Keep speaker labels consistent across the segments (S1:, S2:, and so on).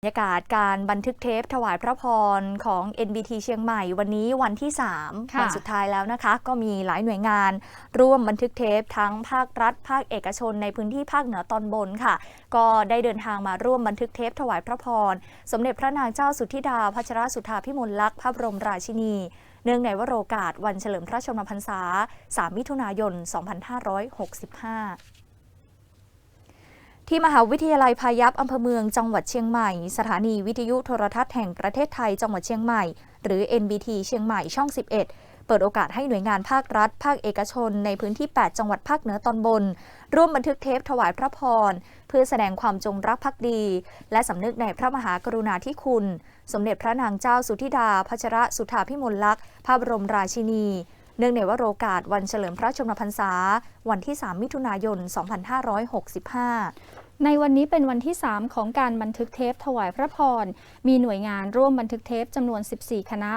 S1: บรรยากาศการบันทึกเทปถวายพระพรของ NBT เชียงใหม่วันนี้วันที่3
S2: ค่ะ
S1: วันสุดท้ายแล้วนะคะ ก็มีหลายหน่วยงาน ร่วมบันทึกเทปทั้งภาครัฐ ภาคเอกชนในพื้นที่ภาคเหนือตอนบนค่ะ ก็ได้เดินทางมาร่วมบันทึกเทปถวายพระพร สมเด็จพระนางเจ้าสุทธิดาพัชรสุธาพิมลลักษณ์พระบรมราชินี เนื่องในวโรกาสวันเฉลิมพระชนมพรรษา 3 มิถุนายน 2565 ที่มหาวิทยาลัยพายัพอำเภอเมืองจังหวัดเชียงใหม่ สถานีวิทยุโทรทัศน์แห่งประเทศไทยจังหวัดเชียงใหม่ หรือ NBT เชียงใหม่ช่อง 11 เปิดโอกาสให้หน่วยงานภาครัฐ ภาคเอกชน ในพื้นที่ 8 จังหวัดภาคเหนือตอนบน ร่วมบันทึกเทปถวายพระพร เพื่อแสดงความจงรักภักดี และสำนึกในพระมหากรุณาธิคุณ สมเด็จพระนางเจ้าสุธิดาพัชรสุธาพิมลลักษณ์พระบรมราชินีเนื่องในวโรกาสวันเฉลิมพระชนมพรรษา วันที่ 3 มิถุนายน 2565
S2: ในวันนี้เป็นวันที่ 3 ของการบันทึกเทปถวายพระพร มีหน่วยงานร่วมบันทึกเทปจำนวน 14 คณะ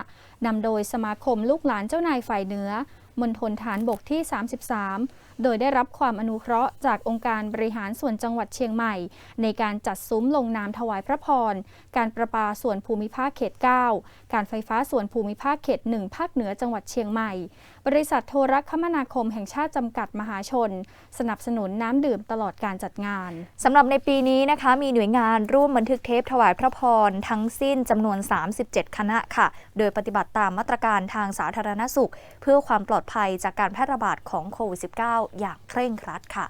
S2: นำโดยสมาคมลูกหลานเจ้านายฝ่ายเหนือ มณฑลฐานบกที่ 33 โดยได้รับความอนุเคราะห์จากองค์การบริหารส่วนจังหวัดเชียงใหม่ ในการจัดซุ้มลงนามถวายพระพร การประปาส่วนภูมิภาคเขต 9 การไฟฟ้าส่วนภูมิภาคเขต 1 ภาคเหนือจังหวัดเชียงใหม่ บริษัทโทรคมนาคมแห่งชาติจำกัดมหาชน สนับสนุนน้ำดื่มตลอดการจัดงาน
S1: สำหรับในปีนี้นะคะมีหน่วยงานร่วมบันทึกเทปถวายพระพรทั้งสิ้นจำนวน 37 คณะค่ะ โดยปฏิบัติตามมาตรการทางสาธารณสุข เพื่อความปลอดลอดภัยจากการแพร่ระบาดของโควิด -19 อย่างเคร่งครัดค่ะ